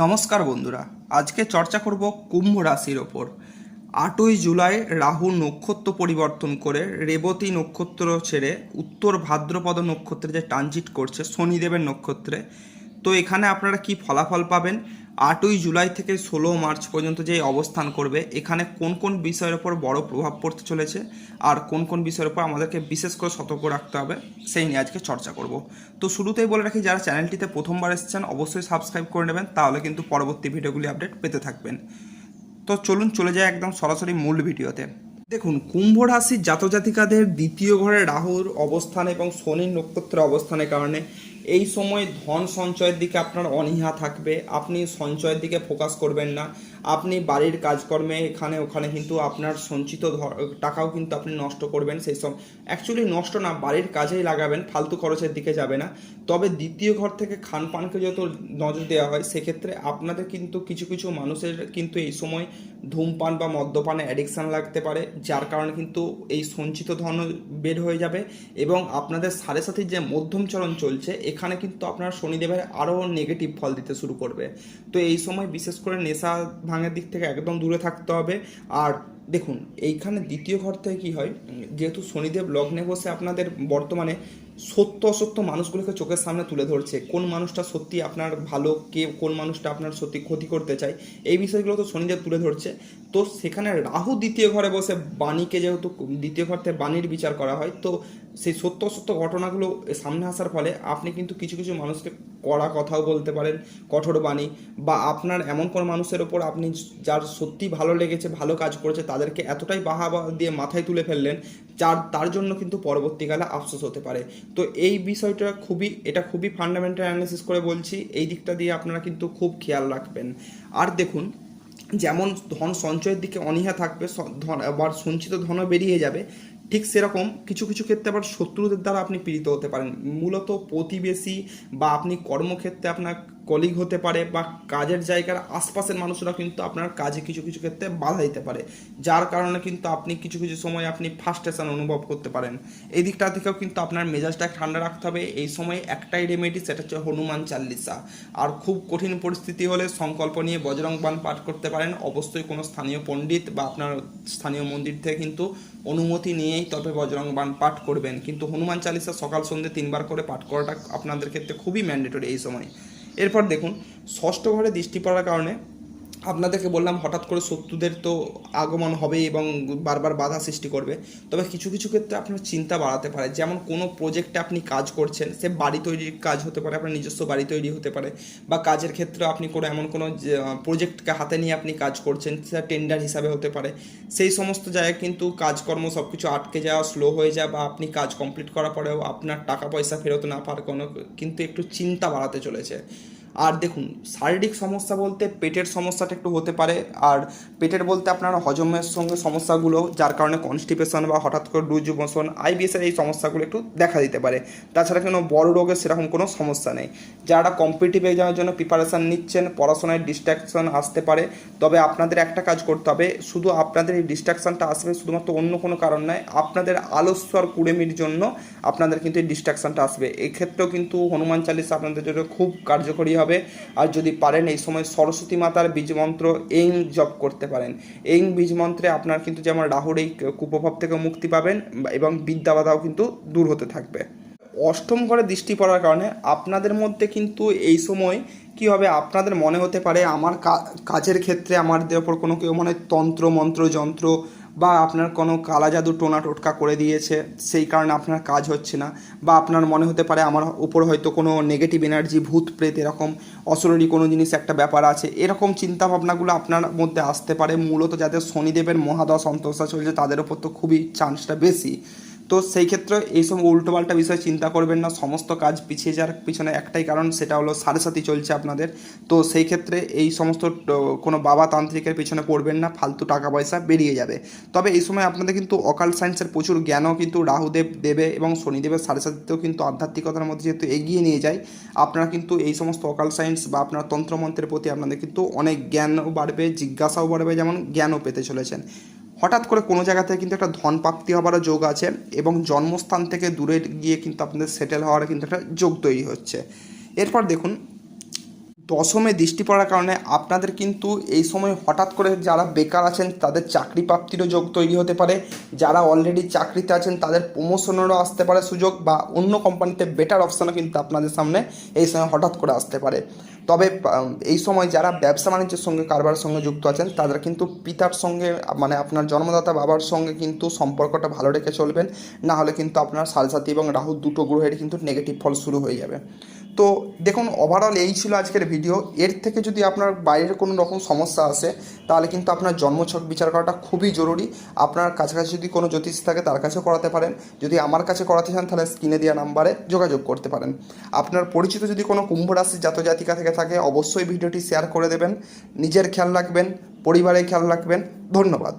নমস্কার বন্ধুরা, আজকে চর্চা করব কুম্ভ রাশির ওপর। আটই জুলাই রাহু নক্ষত্র পরিবর্তন করে রেবতী নক্ষত্র ছেড়ে উত্তর ভাদ্রপদ নক্ষত্রে যে ট্রানজিট করছে, শনিদেবের নক্ষত্রে তো এখানে আপনারা কি ফলাফল পাবেন? আটই জুলাই থেকে ষোলো মার্চ পর্যন্ত যে অবস্থান করবে, এখানে কোন কোন বিষয়ের ওপর বড় প্রভাব পড়তে চলেছে আর কোন কোন বিষয়ের ওপর আমাদেরকে বিশেষ করে সতর্ক রাখতে হবে, সেই নিয়ে আজকে চর্চা করব। তো শুরুতেই বলে রাখি, যারা চ্যানেলটিতে প্রথমবার এসেছেন, অবশ্যই সাবস্ক্রাইব করে নেবেন, তাহলে কিন্তু পরবর্তী ভিডিওগুলি আপডেট পেতে থাকবেন। তো চলুন চলে যায় একদম সরাসরি মূল ভিডিওতে। দেখুন, কুম্ভ রাশির জাতজাতিকাদের দ্বিতীয় ঘরে রাহুর অবস্থান এবং শনির নক্ষত্রের অবস্থানের কারণে এই সময় ধন সঞ্চয়ের দিকে আপনার অনীহা থাকবে। আপনি সঞ্চয়ের দিকে ফোকাস করবেন না। আপনি বাড়ির কাজকর্মে এখানে ওখানে কিন্তু আপনার সঞ্চিত টাকাও কিন্তু আপনি নষ্ট করবেন সেই সব অ্যাকচুয়ালি নষ্ট না, বাড়ির কাজেই লাগাবেন, ফালতু খরচের দিকে যাবে না। তবে দ্বিতীয় ঘর থেকে খানপানকে যত নজর দেওয়া হয়, সেক্ষেত্রে আপনাদের কিন্তু কিছু কিছু মানুষের কিন্তু এই সময় ধূমপান বা মদ্যপানে অ্যাডিকশান লাগতে পারে, যার কারণে কিন্তু এই সঞ্চিত ধন বের হয়ে যাবে এবং আপনাদের সাড়ে সাথে যে মধ্যম চলন চলছে, এখানে কিন্তু আপনার শনিদেবের আরও নেগেটিভ ফল দিতে শুরু করবে। তো এই সময় বিশেষ করে নেশা ভাঙের দিক থেকে একদম দূরে থাকতে হবে। আর দেখুন, এইখানে দ্বিতীয় ঘর থেকে কী হয়? যেহেতু শনিদেব লগ্নে বসে আপনাদের বর্তমানে সত্য অসত্য মানুষগুলোকে চোখের সামনে তুলে ধরছে। কোন মানুষটা সত্যি আপনার ভালো, কে, কোন মানুষটা আপনার সত্যি ক্ষতি করতে চায়, এই বিষয়গুলো তো শনিদেব তুলে ধরছে। তো সেখানে রাহু দ্বিতীয় ঘরে বসে বাণীকে যেহেতু দ্বিতীয় ঘর থেকে বাণীর বিচার করা হয়, তো সেই সত্য অসত্য ঘটনাগুলো সামনে আসার ফলে আপনি কিন্তু কিছু কিছু মানুষকে কড়া কথাও বলতে পারেন, কঠোর বাণী বা আপনার এমন কোনো মানুষের ওপর আপনি যার সত্যি ভালো লেগেছে, ভালো কাজ করেছে, তাদেরকে এতটাই বাহাবা দিয়ে মাথায় তুলে ফেললেন, যার, তার জন্য কিন্তু পরবর্তীকালে আফসোস হতে পারে। তো এই বিষয়টা খুবই, এটা খুবই ফান্ডামেন্টাল অ্যানালিসিস করে বলছি। এই দিকটা দিয়ে আপনারা কিন্তু খুব খেয়াল রাখবেন। আর দেখুন, যেমন ধন সঞ্চয়ের দিকে অনীহা থাকবে ধন, আবার সঞ্চিত ধনও বেরিয়ে যাবে। ঠিক সেরকম কিছু কিছু ক্ষেত্রে আবার শত্রুদের দ্বারা আপনি পীড়িত হতে পারেন। মূলত প্রতিবেশী বা আপনি কর্মক্ষেত্রে আপনার কলিগ হতে পারে বা কাজের জায়গার আশপাশের মানুষরা কিন্তু আপনার কাজে কিছু কিছু ক্ষেত্রে বাধা দিতে পারে। যার কারণে কিন্তু আপনি কিছু কিছু সময় আপনি ফার্স্টেশন অনুভব করতে পারেন। এই দিকটা থেকেও কিন্তু আপনার মেজাজটা ঠান্ডা রাখতে হবে। এই সময় একটাই রেমেডি সেটা হচ্ছে হনুমান চাল্লিশা আর খুব কঠিন পরিস্থিতি হলে সংকল্প নিয়ে বজরং বান পাঠ করতে পারেন। অবশ্যই কোনো স্থানীয় পণ্ডিত বা আপনার স্থানীয় মন্দির থেকে কিন্তু অনুমতি নিয়েই তবে বজরং বান পাঠ করবেন। কিন্তু হনুমান চালিসা সকাল সন্ধ্যে তিনবার করে পাঠ করাটা আপনাদের ক্ষেত্রে খুবই ম্যান্ডেটরি এই সময়। এরপর দেখুন ষষ্ঠ ঘরে দৃষ্টি পড়ার কারণে আপনাদেরকে বললাম, হঠাৎ করে শত্রুদের তো আগমন হবে এবং বারবার বাধা সৃষ্টি করবে। তবে কিছু কিছু ক্ষেত্রে আপনার চিন্তা বাড়াতে পারে। যেমন কোনো প্রজেক্টে আপনি কাজ করছেন, সে বাড়ি তৈরির কাজ হতে পারে, আপনার নিজস্ব বাড়ি তৈরি হতে পারে বা কাজের ক্ষেত্রে আপনি কোনো এমন কোনো প্রজেক্টকে হাতে নিয়ে আপনি কাজ করছেন, সেটা টেন্ডার হিসাবে হতে পারে। সেই সমস্ত জায়গায় কিন্তু কাজকর্ম সব কিছু আটকে যাওয়া স্লো হয়ে যায় বা আপনি কাজ কমপ্লিট করার পরেও আপনার টাকা পয়সা ফেরত না পাওয়ার কোনো, কিন্তু একটু চিন্তা বাড়াতে চলেছে। আর দেখুন, শারীরিক সমস্যা বলতে পেটের সমস্যাটা একটু হতে পারে, আর পেটের বলতে আপনার হজমের সঙ্গে সমস্যাগুলো, যার কারণে কনস্টিপেশন বা হঠাৎ করে লুজ মোশন আইবিএসের এই সমস্যাগুলো একটু দেখা দিতে পারে। তাছাড়া কোনো বড় রোগের সেরকম কোনো সমস্যা নেই। যারা কম্পিটিটিভ এক্সামের জন্য প্রিপারেশান নিচ্ছেন, পড়াশোনায় ডিস্ট্রাকশন আসতে পারে, তবে আপনাদের একটা কাজ করতে হবে, শুধু আপনাদের এই ডিস্ট্রাকশনটা আসবে শুধুমাত্র অন্য কোনো কারণ নয়, আপনাদের আলস্য আর কুড়েমির জন্য আপনাদের কিন্তু এই ডিস্ট্রাকশনটা আসবে। এক্ষেত্রেও কিন্তু হনুমান চালিসা আপনাদের জন্য খুব কার্যকরী হবে। আর যদি পারেন এই সময় সরস্বতী মাতার বীজমন্ত্র এই জপ করতে পারেন। এই বীজমন্ত্রে আপনার কিন্তু যেমন রাহুর এই কুপ্রভাব থেকে মুক্তি পাবেন এবং বিদ্যা বাধাও কিন্তু দূর হতে থাকবে। অষ্টম ঘরে দৃষ্টি পড়ার কারণে আপনাদের মধ্যে কিন্তু এই সময় কি হবে? আপনাদের মনে হতে পারে আমার কাজের ক্ষেত্রে আমাদের ওপর কোনো কেউ মানে তন্ত্র, মন্ত্র, যন্ত্র বা আপনার কোনো কালা জাদু টোনা টোটকা করে দিয়েছে, সেই কারণে আপনার কাজ হচ্ছে না, বা আপনার মনে হতে পারে আমার উপর হয়তো কোনো নেগেটিভ এনার্জি ভূত প্রেত এরকম, অশরীরী কোনো জিনিস একটা ব্যাপার আছে, এরকম চিন্তাভাবনাগুলো আপনার মধ্যে আসতে পারে, মূলত যাদের শনিদেবের মহাদশ অন্তঃসা চলছে তাদের উপর তো খুবই চান্সটা বেশি। তো সেই ক্ষেত্রে এইসব উল্টোপাল্টা বিষয়ে চিন্তা করবেন না, সমস্ত কাজ পিছিয়ে যাওয়ার পিছনে একটাই কারণ, সেটা হলো সাড়ে সাথী চলছে আপনাদের। তো সেই ক্ষেত্রে এই সমস্ত কোনো বাবা তান্ত্রিকের পিছনে পড়বেন না, ফালতু টাকা পয়সা বেরিয়ে যাবে। তবে এই সময় আপনাদের কিন্তু অকাল সায়েন্সের প্রচুর জ্ঞানও কিন্তু রাহুদেব দেবে এবং শনিদেবের সাড়ে সাথীতেও কিন্তু আধ্যাত্মিকতার মধ্যে যেহেতু এগিয়ে নিয়ে যায়, আপনারা কিন্তু এই সমস্ত অকাল সায়েন্স বা আপনার তন্ত্রমন্ত্রের প্রতি আপনাদের কিন্তু অনেক জ্ঞানও বাড়বে, জিজ্ঞাসাও বাড়বে, যেমন জ্ঞানও পেতে চলেছেন। হঠাৎ করে কোনো জায়গা থেকে কিন্তু একটা ধন প্রাপ্তি হবারও যোগ আছে এবং জন্মস্থান থেকে দূরে গিয়ে কিন্তু আপনাদের সেটেল হওয়ার কিন্তু একটা যোগ তৈরি হচ্ছে। এরপর দেখুন, দশমে দৃষ্টি পড়ার কারণে আপনাদের কিন্তু এই সময় হঠাৎ করে যারা বেকার আছেন, তাদের চাকরি প্রাপ্তিরও যোগ তৈরি হতে পারে। যারা অলরেডি চাকরিতে আছেন, তাদের প্রমোশনেরও আসতে পারে সুযোগ বা অন্য কোম্পানিতে বেটার অপশানও কিন্তু আপনাদের সামনে এই সময় হঠাৎ করে আসতে পারে। তবে এই সময় যারা ব্যবসা বাণিজ্যের সঙ্গে, কারবারের সঙ্গে যুক্ত আছেন তারা কিন্তু পিতার সঙ্গে মানে আপনার জন্মদাতা বাবার সঙ্গে কিন্তু সম্পর্কটা ভালো রেখে চলবেন। না হলে কিন্তু আপনার সালসাথী এবং রাহু দুটো গ্রহের কিন্তু নেগেটিভ ফল শুরু হয়ে যাবে। তো দেখুন ওভারঅল এই ছিল আজকের ভিডিও এর থেকে যদি আপনার বাইরের কোনো রকম সমস্যা আসে, তাহলে কিন্তু আপনার জন্মছক বিচার করাটা খুবই জরুরি। আপনার কাছাকাছি যদি কোনো জ্যোতিষ থাকে, তার কাছেও করাতে পারেন। যদি আমার কাছে করাতে চান, তাহলে স্ক্রিনে দেওয়া নাম্বারে যোগাযোগ করতে পারেন। আপনার পরিচিত যদি কোনো কুম্ভ রাশির জাত জাতিকা থেকে থাকে অবশ্যই ভিডিওটি শেয়ার করে দেবেন। নিজের খেয়াল রাখবেন পরিবারের খেয়াল রাখবেন। ধন্যবাদ।